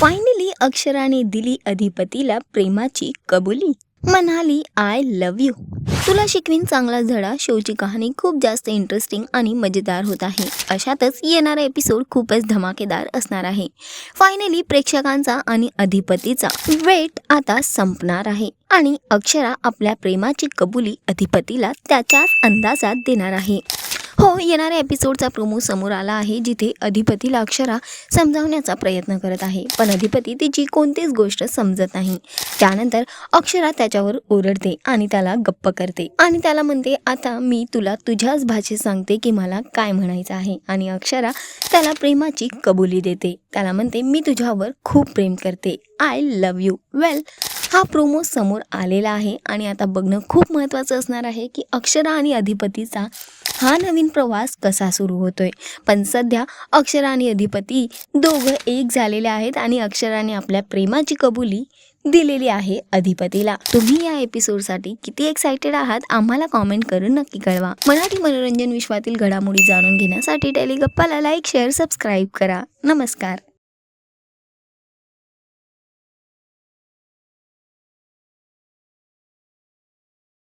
Finally अक्षराने दिली अधिपतीला प्रेमाची कबुली. म्हणाली आय लव्ह यू तुला शिकवीन चांगला धडा शोची कहाणी खूप जास्त इंटरेस्टिंग आणि मजेदार होत आहे. अशातच येणारा एपिसोड खूपच धमाकेदार असणार आहे. फायनली प्रेक्षकांचा आणि अधिपतीचा वेट आता संपणार आहे आणि अक्षरा आपल्या प्रेमाची कबुली अधिपतीला त्याच्याच अंदाजात देणार आहे. हो येणाऱ्या एपिसोडचा प्रोमो समोर आला आहे जिथे अधिपतीला अक्षरा समजावण्याचा प्रयत्न करत आहे. पण अधिपती तिची कोणतीच गोष्ट समजत नाही. त्यानंतर अक्षरा त्याच्यावर ओरडते आणि त्याला गप्प करते. आणि त्याला म्हणते आता मी तुला तुझ्याच भाषेत सांगते की मला काय म्हणायचं आहे. आणि अक्षरा त्याला प्रेमाची कबुली देते. त्याला म्हणते मी तुझ्यावर खूप प्रेम करते. आय लव्ह यू वेल हा प्रोमो समोर आलेला आहे. आणि आता बघणं खूप महत्त्वाचं असणार आहे की अक्षरा आणि अधिपतीचा हा नवीन प्रवास कसा सुरू होतोय? पण सध्या अक्षरा आणि अधिपती दोघं एक झालेले आहेत आणि अक्षराने आपल्या प्रेमाची कबुली दिलेली आहे अधिपतीला. तुम्ही या एपिसोडसाठी किती एक्सायटेड आहात आम्हाला कॉमेंट करून नक्की कळवा. मराठी मनोरंजन विश्वातील घडामोडी जाणून घेण्यासाठी टेलिगप्पाला लाईक शेअर सबस्क्राईब करा. नमस्कार.